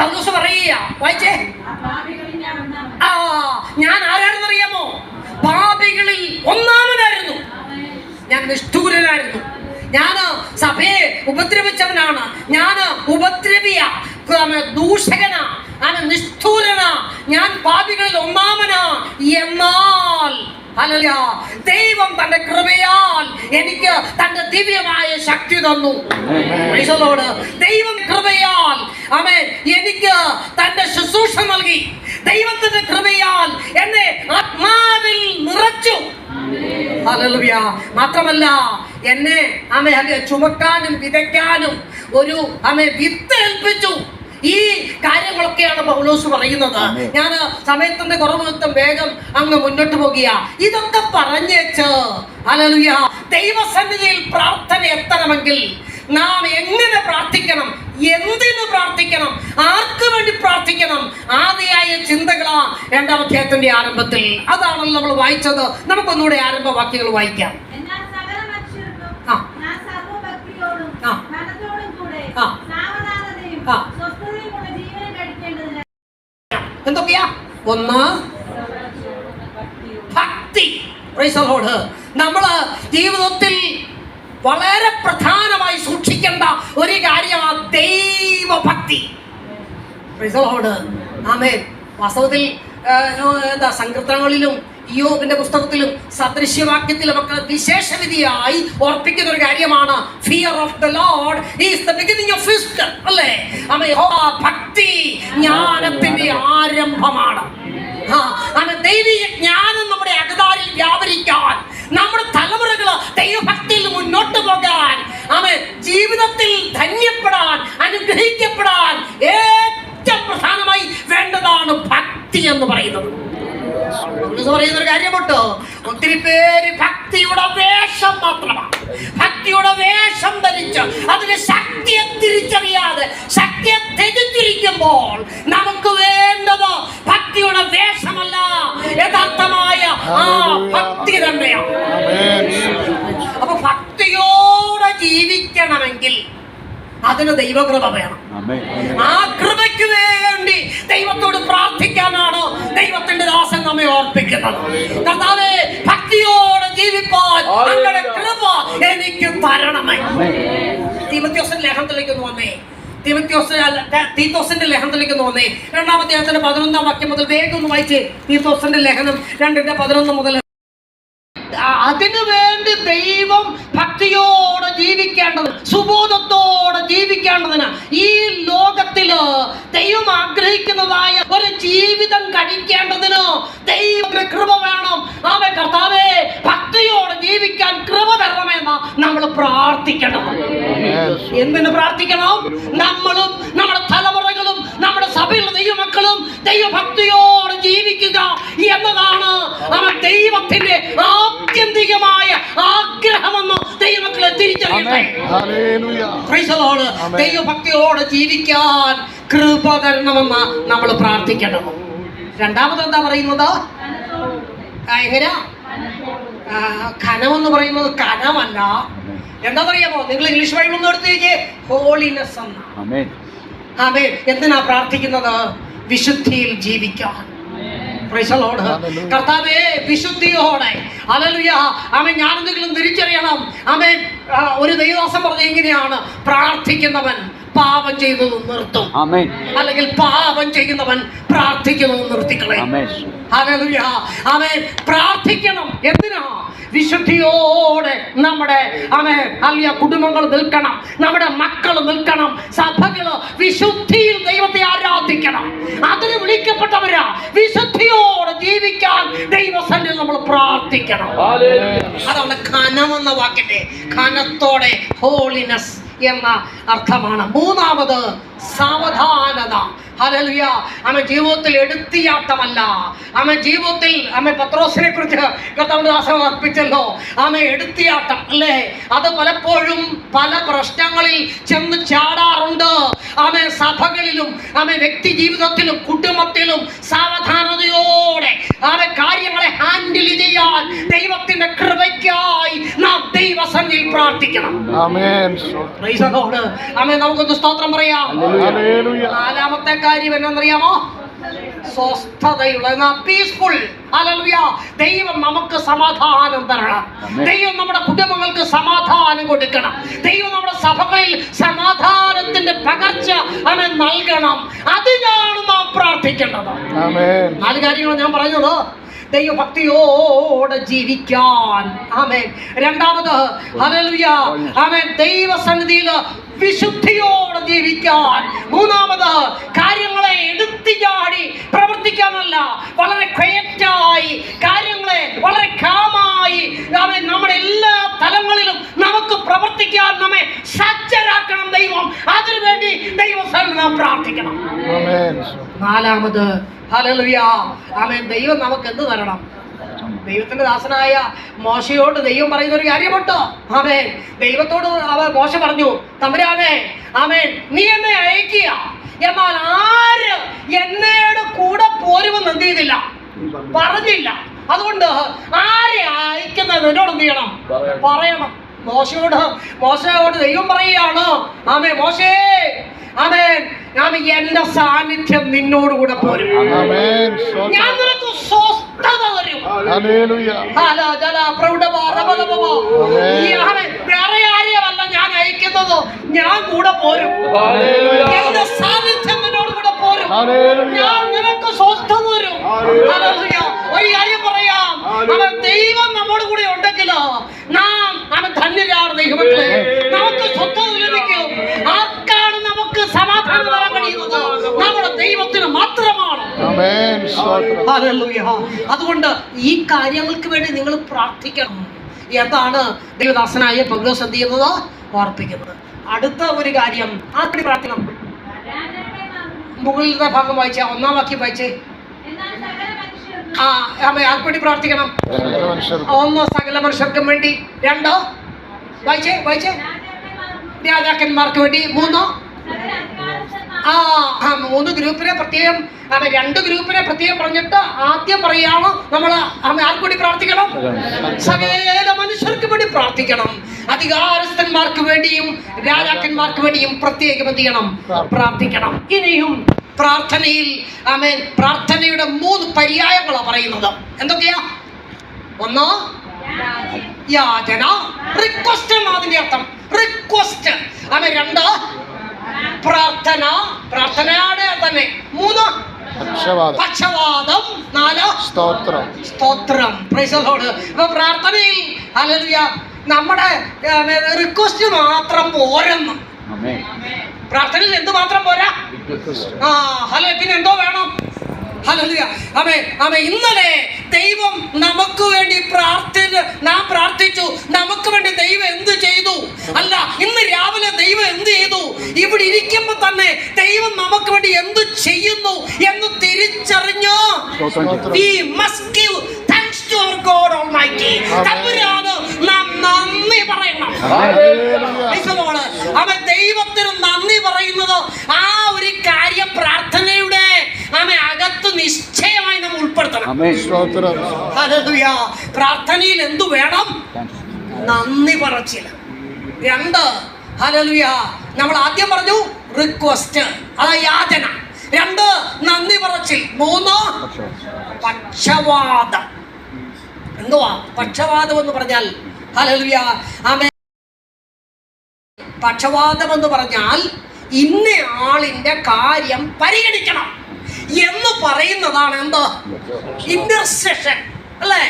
പൗലോസ് പറയുക. വായിച്ചേ. ആ ഞാൻ ആരാണെന്നറിയാമോ? പാപികളിൽ ഒന്നാമനായിരുന്നു. ഞാൻ നിഷ്ഠൂരനായിരുന്നു. ഞാൻ സഭയെ ഉപദ്രവിച്ചവനാണ്. ഞാൻ ഉപദ്രവിയ ദൂഷകനാ. ഞാൻ നിഷ്ഠൂരനാ. ഞാൻ പാപികളിൽ ഒന്നാമനാ. എന്നാൽ. ദൈവം തന്റെ കൃപയാൽ എനിക്ക് തന്റെ ദിവ്യമായ ശക്തി തന്നു. ദൈവം കൃപയാൽ അവൻ എനിക്ക് തന്റെ ശുശ്രൂഷ നൽകി. ദൈവത്തിന്റെ കൃപയാൽ എന്നെ ആത്മാവിൽ നിറച്ചു. മാത്രമല്ല എന്നെ അമ്മ ചുമക്കാനും വിതയ്ക്കാനും ഒരു അമ്മ വിത്ത് ഏൽപ്പിച്ചു. ഈ കാര്യങ്ങളൊക്കെയാണ് പൗലോസ് പറയുന്നത്. ഞാൻ സമയത്തിന്റെ കുറവ് നിമിത്തം വേഗം അങ്ങ് മുന്നോട്ട് പോകുക ഇതൊക്കെ പറഞ്ഞേച്ച് അലലുയ ദൈവസന്നിധിയിൽ പ്രാർത്ഥന എത്തണമെങ്കിൽ നാം എങ്ങനെ പ്രാർത്ഥിക്കണം എന്തിനു പ്രാർത്ഥിക്കണം ആർക്ക് വേണ്ടി പ്രാർത്ഥിക്കണം ആദ്യമായ ചിന്തകളാ രണ്ടാം അധ്യായത്തിന്റെ ആരംഭത്തിൽ. അതാണല്ലോ നമ്മൾ വായിച്ചത്. നമുക്കൊന്നുകൂടെ ആരംഭ വാക്യങ്ങൾ വായിക്കാം ആ. ആ. എന്തൊക്കെയാ? ഒന്ന് ഭക്തി. നമ്മൾ ജീവിതത്തിൽ വളരെ പ്രധാനമായി സൂക്ഷിക്കേണ്ട ഒരു കാര്യമാണ് ദൈവഭക്തി. വാസ്തവത്തിൽ എന്താ സങ്കീർത്തനങ്ങളിലും യോബിന്റെ പുസ്തകത്തിലും സദൃശ്യവാക്യത്തിലും ഒക്കെ വിശേഷവിധിയായി ഓർപ്പിക്കുന്ന ഒരു കാര്യമാണ്. Fear of the Lord is the beginning of wisdom അല്ലേ? ഭക്തി ജ്ഞാനത്തിന്റെ ആരംഭമാണ്. ആമേൻ ദൈവിക ജ്ഞാനം നമ്മുടെ അകതാരിൽ വ്യാപരിക്കാൻ നമ്മുടെ തലമുറകൾ ദൈവഭക്തിയിൽ മുന്നോട്ട് പോകാൻ അവൻ ജീവിതത്തിൽ ധന്യപ്പെടാൻ അനുഗ്രഹിക്കപ്പെടാൻ ഏറ്റവും പ്രധാനമായി വേണ്ടതാണ് ഭക്തി എന്ന് പറയുന്നത്. പൗലോസ് പറയുന്ന ഒരു കാര്യമുണ്ട്? ഒത്തിരി പേര് ഭക്തിയുടെ വേഷം മാത്രമാണ്. ഭക്തിയുടെ വേഷം ധരിച്ച് അതിന് ശക്തിയെ തിരിച്ചറിയാതെ ശക്തിയെ ത്യജിച്ചിരിക്കുമ്പോൾ നമുക്ക് വേണ്ടത് ഭക്തിയുടെ വേഷമല്ല. യഥാർത്ഥമായ ആ ഭക്തി തന്നെയാണ്. അപ്പൊ ഭക്തിയോടെ ജീവിക്കണമെങ്കിൽ അതിന് ദൈവകൃപ വേണം. ആ കൃപയ്ക്ക് വേണ്ടി കർത്താവേ ഭക്തിയോടെ ജീവിപ്പാൻ അങ്ങയുടെ കൃപ എനിക്ക് തരണമേ. ലേഖനത്തിലേക്ക് ഒന്ന് വന്നേ. തീമത്യോസ് തീത്തോസിന്റെ ലേഖനത്തിലേക്ക് ഒന്ന് വന്നേ. അദ്ദേഹത്തിന്റെ പതിനൊന്നാം വാക്യം മുതൽ വേഗം ഒന്ന് വായിച്ച്. തീത്തോസിന്റെ ലേഖനം രണ്ടിന്റെ പതിനൊന്ന് മുതൽ. അതിനു വേണ്ടി ദൈവം ഭക്തിയോടെ ജീവിക്കേണ്ടത് സുബോധത്തോടെ ജീവിക്കേണ്ടതിന് ഈ ലോകത്തിൽ ദൈവം ആഗ്രഹിക്കുന്നതായ ഒരു ജീവിതം കഴിക്കേണ്ടതിന് ദൈവത്തിന് കൃപ വേണം. ആമേ കർത്താവേ ഭക്തിയോട് ജീവിക്കാൻ കൃപ തരണമെന്ന് നമ്മൾ പ്രാർത്ഥിക്കണം. എന്തിന് പ്രാർത്ഥിക്കണം? നമ്മളും നമ്മുടെ തലമുറകളും നമ്മുടെ സഭയിൽ ദൈവമക്കളും ദൈവഭക്തിയോട് ജീവിക്കുക എന്നതാണ് അവൻ ദൈവത്തിന്റെ ആത്യന്തികമായ ആഗ്രഹമെന്ന് ദൈവമക്കളെ തിരിച്ചറിയട്ടെ. ദൈവഭക്തിയോട് ജീവിക്കാൻ കൃപ തരണമെന്ന് നമ്മൾ പ്രാർത്ഥിക്കണം. രണ്ടാമത് എന്താ പറയുന്നത്? എങ്ങനെയാ ഖനമെന്ന് പറയുന്നത് കനമല്ല. പറയാമോ നിങ്ങൾ ഇംഗ്ലീഷ് ബൈബിൾ ഒന്ന് എടുത്തേക്ക് കഴിഞ്ഞേ ഹോളിനെസ് എന്നാണ്. ആമേൻ. ആമേ എന്തിനാ പ്രാർത്ഥിക്കുന്നത്? വിശുദ്ധിയിൽ ജീവിക്കാൻ. Lord. കർത്താവേ വിശുദ്ധിയോടെ. അലലുയ ആമേ ഞാനെന്തെങ്കിലും തിരിച്ചറിയണം. ആമേ ഒരു ദൈവദാസം പറഞ്ഞ ഇങ്ങനെയാണ്. പ്രാർത്ഥിക്കുന്നവൻ പാപം ചെയ്തത് നിർത്തും. അല്ലെങ്കിൽ പാപം ചെയ്യുന്നവൻ പ്രാർത്ഥിക്കുന്നത് നിർത്തിക്കളയും. പ്രാർത്ഥിക്കണം. എന്തിനാ? വിശുദ്ധിയോടെ നമ്മുടെ അമേ അല്ലിയ കുടുംബങ്ങൾ നിൽക്കണം. നമ്മുടെ മക്കൾ നിൽക്കണം. സഭകൾ വിശുദ്ധിയിൽ ദൈവത്തെ ആരാധിക്കണം. അതിന് വിളിക്കപ്പെട്ടവരാ. വിശുദ്ധിയോടെ ജീവിക്കാൻ ദൈവസന്നിധി നമ്മൾ പ്രാർത്ഥിക്കണം. അതാണ് ഖനം എന്ന വാക്കിന്റെ ഖനത്തോടെ ഹോളിനെസ് എന്ന അർത്ഥമാണ്. മൂന്നാമത് സാവധാനത. ഹല്ലേലൂയ ആമ ജീവിതത്തിൽ എടുത്തിയാട്ടമല്ല. ആമ ജീവിതത്തിൽ ആമ പത്രോസിനെ കുറിച്ച് കർത്താവിന്റെ ദാസം അർപ്പിച്ചല്ലോ. ആമ എടുത്തിയാട്ടം അല്ലേ? അത് പലപ്പോഴും പല പ്രശ്നങ്ങളിൽ ചെന്ന് ചാടാറുണ്ട്. ആമ സഭകളിലും ആമ വ്യക്തി ജീവിതത്തിലും കുടുംബത്തിലും സാവധാനതയോടെ ആമ കാര്യങ്ങളെ ഹാൻഡിൽ ചെയ്യാൻ ദൈവത്തിന്റെ കൃപയ്ക്കായി നാം ദൈവസന്നിധിയിൽ പ്രാർത്ഥിക്കണം. ആമേൻ. Price Lord. ആമേൻ നമുക്കൊന്ന് സ്തോത്രം പറയാം. നാലാമത്തെ കാര്യം എന്നറിയാമോ സ്വസ്ഥതയുള്ള പീസ്ഫുൾ ദൈവം നമുക്ക് സമാധാനം തരണം. ദൈവം നമ്മുടെ കുടുംബങ്ങൾക്ക് സമാധാനം കൊടുക്കണം. ദൈവം നമ്മുടെ സഭകളിൽ സമാധാനത്തിന്റെ പകർച്ച അവൻ നൽകണം. അതിനാണ് നാം പ്രാർത്ഥിക്കേണ്ടത്. നാല് കാര്യങ്ങൾ ഞാൻ പറഞ്ഞത്. ദൈവഭക്തിയോടെ ജീവിക്കാൻ. ആമേൻ. രണ്ടാമത് ഹല്ലേലൂയ. ആമേൻ. ദൈവസന്നിധിയിൽ വിശുദ്ധിയോടെ ജീവിക്കാൻ. മൂന്നാമത് കാര്യങ്ങളെ എടുത്തു ചാടി പ്രവർത്തിക്കാനല്ല വളരെ ക്വയറ്റായി കാര്യങ്ങളെ വളരെ കാമായി നമ്മുടെ എല്ലാ തലങ്ങളിലും നമുക്ക് പ്രവർത്തിക്കാൻ നമ്മെ സജ്ജരാക്കണം ദൈവം. അതിനുവേണ്ടി ദൈവസ്ഥലം നാം പ്രാർത്ഥിക്കണം. നാലാമത് ഹല്ലേലൂയ. ആമേൻ. ദൈവം നമുക്ക് എന്ത് തരണം? ദൈവത്തിന്റെ ദാസനായ മോശയോട് ദൈവം പറയുന്ന ഒരു കാര്യമുണ്ട്? ആമേൻ. ദൈവത്തോട് അവ മോശ പറഞ്ഞു തമ്പുരാനെ ആമേൻ. നീ എന്നെ അയക്കുക എന്നാൽ ആര് എന്നോട് കൂടെ പോരുമെന്ന് എന്ത് ചെയ്തില്ല? പറഞ്ഞില്ല. അതുകൊണ്ട് ആരെ അയക്കുന്നത്? എന്നോട് എന്ത് ചെയ്യണം? പറയണം. മോശയോട് മോശയോട് ദൈവം പറയുകയാണ്. ആമേ മോശേ ആമേ ആമേ എന്റെ സാന്നിധ്യം നിന്നോട് കൂടെ പോരും. ഞാൻ നിനക്ക് സ്വസ്ഥത തരും. വേറെ ആരെയല്ല ഞാൻ അയക്കുന്നത്. ഞാൻ കൂടെ പോരും. ഞാൻ നിനക്ക് സ്വസ്ഥം വരും. ഒരു കാര്യം പറയാം. അവൻ ദൈവം നമ്മോട് കൂടെ ഉണ്ടെങ്കിൽ നാം അവൻ ധന്യരാണ് ദൈവമക്കളെ. നമുക്ക് സ്വസ്ഥത ലഭിക്കും. ആർക്കാണ് നമുക്ക് സമാധാനം തരാൻ കഴിയുന്നത്? നമ്മുടെ ദൈവത്തിന് മാത്രമാണ്. അതുകൊണ്ട് ഈ കാര്യങ്ങൾക്ക് വേണ്ടി നിങ്ങൾ പ്രാർത്ഥിക്കണം. എന്താണ് ദൈവദാസനായ പൗലോസ് എന്ത് ചെയ്യുന്നത്? ഓർപ്പിക്കുന്നത്. അടുത്ത ഒരു കാര്യം. ആർക്കടി പ്രാർത്ഥിക്കണം? മുകളിലത്തെ ഭാഗം വായിച്ച ഒന്നാം വാക്യം വായിച്ചേ. ആ വേണ്ടി പ്രാർത്ഥിക്കണം? ഒന്നോ സകല മനുഷ്യർക്കും വേണ്ടി? രണ്ടോ? വായിച്ചേ വായിച്ചേ. രാജാക്കന്മാർക്കും വേണ്ടി മൂന്ന്? ആ മൂന്ന് ഗ്രൂപ്പിനെ പ്രത്യേകം ആമേ രണ്ട് ഗ്രൂപ്പിനെ പ്രത്യേകം പറഞ്ഞിട്ട് ആദ്യം പറയാണ് നമ്മൾ ആർക്കുവേണ്ടി ആർക്ക് വേണ്ടി പ്രാർത്ഥിക്കണം? സകല മനുഷ്യർക്ക് വേണ്ടി പ്രാർത്ഥിക്കണം. അധികാരസ്ഥന്മാർക്ക് വേണ്ടിയും രാജാക്കന്മാർക്ക് വേണ്ടിയും പ്രത്യേകം എന്ത് ചെയ്യണം? പ്രാർത്ഥിക്കണം. ഇനിയും പ്രാർത്ഥനയിൽ ആമേൻ പ്രാർത്ഥനയുടെ മൂന്ന് പര്യായങ്ങളാണ് പറയുന്നത്. എന്തൊക്കെയാ? ഒന്ന് യാചന. റിക്വസ്റ്റ് എന്നാ അതിന്റെ അർത്ഥം. റിക്വസ്റ്റ് ആമേ രണ്ട് പ്രാർത്ഥന പ്രാർത്ഥനയുടെ തന്നെ. മൂന്ന്. പക്ഷവാദം. നാല്. സ്തോത്രം. സ്തോത്രം. പ്രൈസലോട് ഇപ്പൊ പ്രാർത്ഥനയിൽ ഹല്ലേലൂയ നമ്മുടെ റിക്വസ്റ്റ് മാത്രം പോരെന്ന്. പ്രാർത്ഥനയിൽ എന്ത് മാത്രം പോരാ? ആ ഹലോ പിന്നെ എന്തോ വേണം? അമേ ആമേ ഇന്നലെ ദൈവം നമുക്ക് വേണ്ടി പ്രാർത്ഥന നാം പ്രാർത്ഥിച്ചു. നമുക്ക് വേണ്ടി ദൈവം എന്ത് ചെയ്തു അല്ല ഇന്ന് രാവിലെ ദൈവം എന്ത് ചെയ്തു ഇവിടെ ഇരിക്കുമ്പോൾ തന്നെ ദൈവം നമുക്ക് വേണ്ടി എന്ത് ചെയ്യുന്നു എന്ന് തിരിച്ചറിഞ്ഞ് സ്തോത്രം We must give thanks to our God Almighty. തമ്പുരാന് നാം നന്ദി പറയണം. അവൻ ദൈവത്തിന് നന്ദി പറയുന്നത് ആ ഒരു കാര്യം പ്രാർത്ഥനയുടെ ആമെ അകത്ത് നിശ്ചയമായി നമ്മൾ ഉൾപ്പെടുത്തണം. സ്തോത്രം. ഹല്ലേലൂയ. പ്രാർത്ഥനയിൽ എന്തു വേണം? നന്ദി പറച്ചിൽ. രണ്ട്. ഹലലുയ നമ്മൾ ആദ്യം പറഞ്ഞു റിക്വസ്റ്റ് അതാ യാചന. രണ്ട് നന്ദി പറച്ചിൽ. മൂന്ന് പക്ഷവാദം. എന്തുവാ? പക്ഷവാദം എന്ന് പറഞ്ഞാൽ ഹലലുയ ആമേ. പക്ഷവാദം എന്ന് പറഞ്ഞാൽ ഇന്ന ആളിന്റെ കാര്യം പരിഗണിക്കണം എന്ന് പറയുന്നതാണ് എന്ത്? ഇന്റർസെഷൻ അല്ലേ?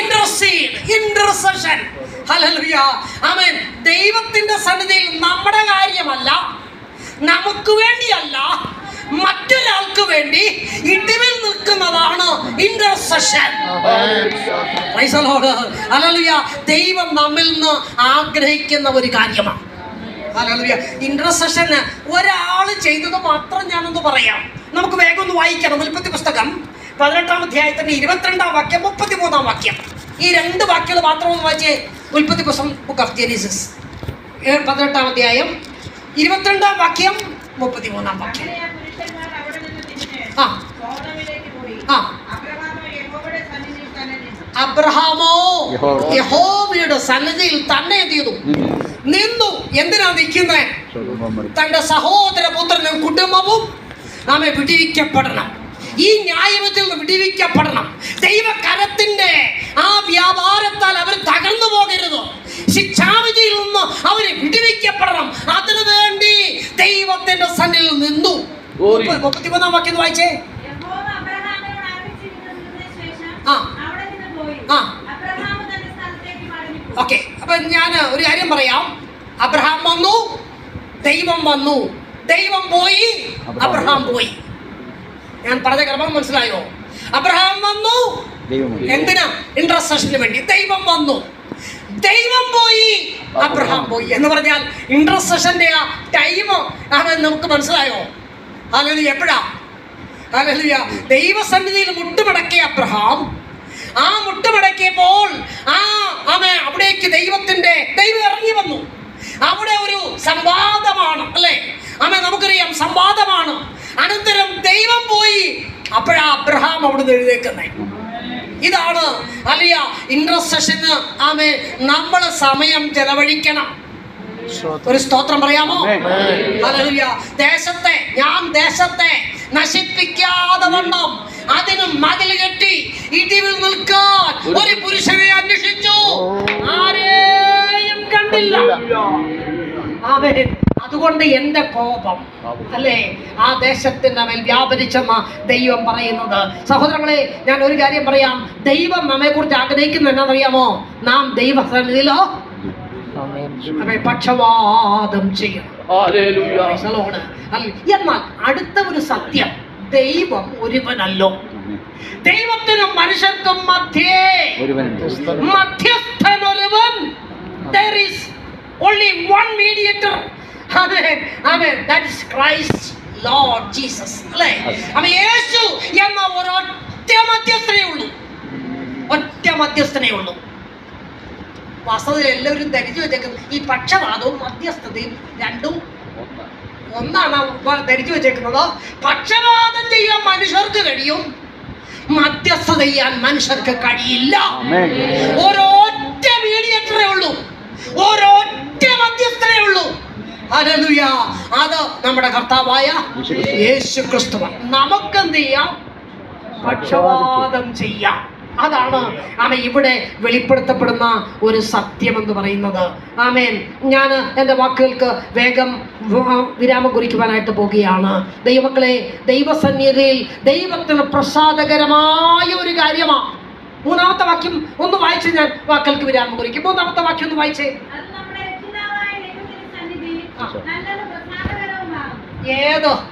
Intercede intercession hallelujah amen. ദൈവത്തിന്റെ സന്നിധിയിൽ നമ്മുടെ കാര്യമല്ല നമുക്ക് വേണ്ടിയല്ല മറ്റൊരാൾക്ക് വേണ്ടി ഇടിവിൽ നിൽക്കുന്നതാണ് ഇന്റർസെഷൻ ഹല്ലേലൂയ ദൈവം നമ്മിൽ നിന്ന് ആഗ്രഹിക്കുന്ന ഒരു കാര്യമാണ്. ഹല്ലേലൂയ ഇന്റർസെഷന് ഒരാൾ ചെയ്തത് മാത്രം ഞാനൊന്ന് പറയാം. നമുക്ക് വേഗം ഒന്ന് വായിക്കണം. ഉൽപ്പത്തി പുസ്തകം പതിനെട്ടാം അധ്യായത്തിന്റെ ഇരുപത്തിരണ്ടാം വാക്യം മുപ്പത്തിമൂന്നാം വാക്യം. ഈ രണ്ട് വാക്യങ്ങൾ മാത്രം ഒന്ന് വായിച്ചേ. ഉൽപ്പത്തി പുസ്തകം ബുക്ക് ഓഫ് ജെനീസസ് പതിനെട്ടാം അധ്യായം ഇരുപത്തിരണ്ടാം വാക്യം മുപ്പത്തിമൂന്നാം വാക്യം അങ്ങനെ ആ പുരുഷന്മാർ അവിടെ നിന്ന് തിരിഞ്ഞ് ആ സോദോമിലേക്ക് പോയി ആ അബ്രഹാമോ? യഹോവയുടെ സന്നിധിയിൽ തന്നെ എന്ത് ചെയ്തു നിന്നു. എന്തിനാ നിൽക്കുന്നത് തന്റെ സഹോദര പുത്രനും കുടുംബവും നാമെ വിടിവിക്കപ്പെടണം. ഈ ന്യായവിധിയിൽ നിന്ന് വിടിവിക്കപ്പെടണം. ദൈവകരത്തിന്റെ ആ വ്യാപാരത്താൽ അവർ തകർന്നു പോകരുത്. ശിക്ഷാവിധിയിൽ നിന്ന് അവർ വിടിവിക്കപ്പെടണം. അതിനു വേണ്ടി ദൈവത്തിന്റെ സന്നിധിയിൽ നിന്നു. മുപ്പ- മുപ്പത്തിമൂന്നാം വാക്യം വായിച്ചേ യഹോവ അബ്രഹാമിനോട് ആരംഭിച്ചിരുന്നതിന് ശേഷം ആ. അവിടെ നിന്ന് പോയി ആ. അബ്രഹാം തന്റെ സ്ഥലത്തേക്ക് ഓക്കെ. അപ്പൊ ഞാൻ ഒരു കാര്യം പറയാം. അബ്രഹാം വന്നു. ദൈവം വന്നു. ദൈവം പോയി. അബ്രഹാം പോയി. ഞാൻ പറഞ്ഞ ക്രമം മനസ്സിലായോ? അബ്രഹാം വന്നു. എന്തിനാ? ഇന്റർസെഷന് വേണ്ടി. ദൈവം വന്നു. ദൈവം പോയി. അബ്രഹാം പോയി എന്ന് പറഞ്ഞാൽ ഇന്റർസെഷന്റെ ആ ടൈം ആണെന്ന് നമുക്ക് മനസ്സിലായോ? അല്ലെങ്കിൽ എപ്പോഴാ? അല്ലെങ്കിൽ ദൈവസന്നിധിയിൽ മുട്ടുമടക്കിയ അബ്രഹാം ആ മുട്ടുമടക്കിയപ്പോൾ ആ അവൻ അവിടേക്ക് ദൈവത്തിന്റെ ദൈവം ഇറങ്ങി വന്നു. അവിടെ ഒരു സംവാദമാണ് അല്ലേ? അമ്മ നമുക്കറിയാം സംവാദമാണ്. അനന്തരം ദൈവം പോയി. അപ്പോഴാ അബ്രഹാം അവിടുന്ന് എഴുതേക്കുന്നത് ഇതാണ് അലിയ ഇന്റർസെഷന് ആമേ നമ്മൾ സമയം ചെലവഴിക്കണം. ഒരു സ്തോത്രം പറയാമോ. ദേശത്തെ ഞാൻ ദേശത്തെ നശിപ്പിക്കാതെ വണ്ണം. അതിന് മതിൽ കെട്ടി ഇടിവിൽ നിൽക്കാൻ ഒരു പുരുഷനെ അന്വേഷിച്ചു. ആരെയും കണ്ടില്ല. ആമേൻ. അതുകൊണ്ട് എന്റെ കോപം അല്ലേ? ആ ദേശത്തിന്റെ മേൽ വ്യാപരിച്ചെന്ന ദൈവം പറയുന്നത്. സഹോദരങ്ങളെ ഞാൻ ഒരു കാര്യം പറയാം. ദൈവം നമ്മെ കുറിച്ച് ആഗ്രഹിക്കുന്നു എന്നറിയാമോ നാം ദൈവസന്നിധിയിലോ പക്ഷവാദം ചെയ്യണം. എന്നാൽ അടുത്ത ഒരു സത്യം. ദൈവം ഒരുവനല്ലോ. ദൈവത്തിനും മനുഷ്യർക്കും മധ്യേ മധ്യസ്ഥൻ ഒരുവൻ is only one mediator Jesus അല്ലേ? അപ്പൊ യേശു എന്ന ഒരൊറ്റ മധ്യസ്ഥനേ ഉള്ളൂ. ഒറ്റ മധ്യസ്ഥനേ ഉള്ളൂ. എല്ലാവരും ധരിച്ചു വെച്ചേക്കുന്നത് ഈ പക്ഷപാതവും മധ്യസ്ഥതയും രണ്ടും ഒന്നാണ് ധരിച്ചു വെച്ചേക്കുന്നത്. പക്ഷപാതം ചെയ്യാൻ മനുഷ്യർക്ക് കഴിയും. മധ്യസ്ഥത ചെയ്യാൻ മനുഷ്യർക്ക് കഴിയില്ല. ഒരൊറ്റ മീഡിയേറ്ററേ ഉള്ളൂ. ഒരൊറ്റ മധ്യസ്ഥനേ ഉള്ളൂ. ഹല്ലേലൂയ. അത് നമ്മുടെ കർത്താവായ യേശു ക്രിസ്തുവാണ് നമുക്കെന്ത് ചെയ്യാം? പക്ഷപാതം ചെയ്യാം. അതാണ് ആമ ഇവിടെ വെളിപ്പെടുത്തപ്പെടുന്ന ഒരു സത്യം എന്ന് പറയുന്നത്. ആമേൻ ഞാൻ എന്റെ വാക്കുകൾക്ക് വേഗം വിരാമം കുറിക്കുവാനായിട്ട് പോവുകയാണ് ദൈവമക്കളെ ദൈവസന്നിധിയിൽ ദൈവത്തിന് പ്രസാദകരമായ ഒരു കാര്യമാണ് മൂന്നാമത്തെ വാക്യം ഒന്ന് വായിച്ച് ഞാൻ വാക്കുകൾക്ക് വിരാമം കുറിക്കും. മൂന്നാമത്തെ വാക്യം ഒന്ന് വായിച്ചേ. ഏതോ?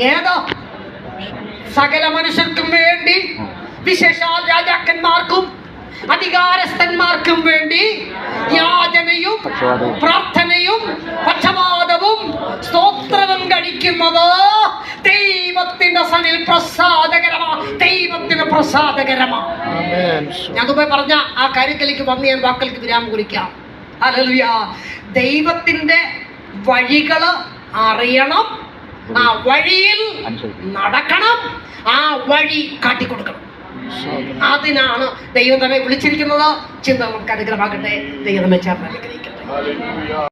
ഏതോ? സകല മനുഷ്യർക്കും വേണ്ടി വിശേഷാൽ രാജാക്കന്മാർക്കും അധികാരസ്ഥന്മാർക്കും വേണ്ടി യാചനയും പ്രാർത്ഥനയും പക്ഷപാതവും സ്തോത്രവും കഴിക്കുന്നത് ദൈവത്തിന്റെ സനിൽ പ്രസാദകരമാ ദൈവത്തിന് പ്രസാദകരമാ. ഞാൻ മുമ്പേ പറഞ്ഞ ആ കാര്യത്തിലേക്ക് വന്ന് ഞാൻ വാക്കൾക്ക് വിരാമം കുറിക്കാം. ഹല്ലേലൂയ. ദൈവത്തിന്റെ വഴികൾ അറിയണം ആ വഴിയിൽ നടക്കണം ആ വഴി കാട്ടിക്കൊടുക്കണം. അതിനാണ് ദൈവം നമ്മെ വിളിച്ചിരിക്കുന്നത്. ചിന്ത നമുക്ക് അനുഗ്രഹമാകട്ടെ ദൈവം നമ്മെ ചേർന്ന് അനുഗ്രഹിക്കട്ടെ.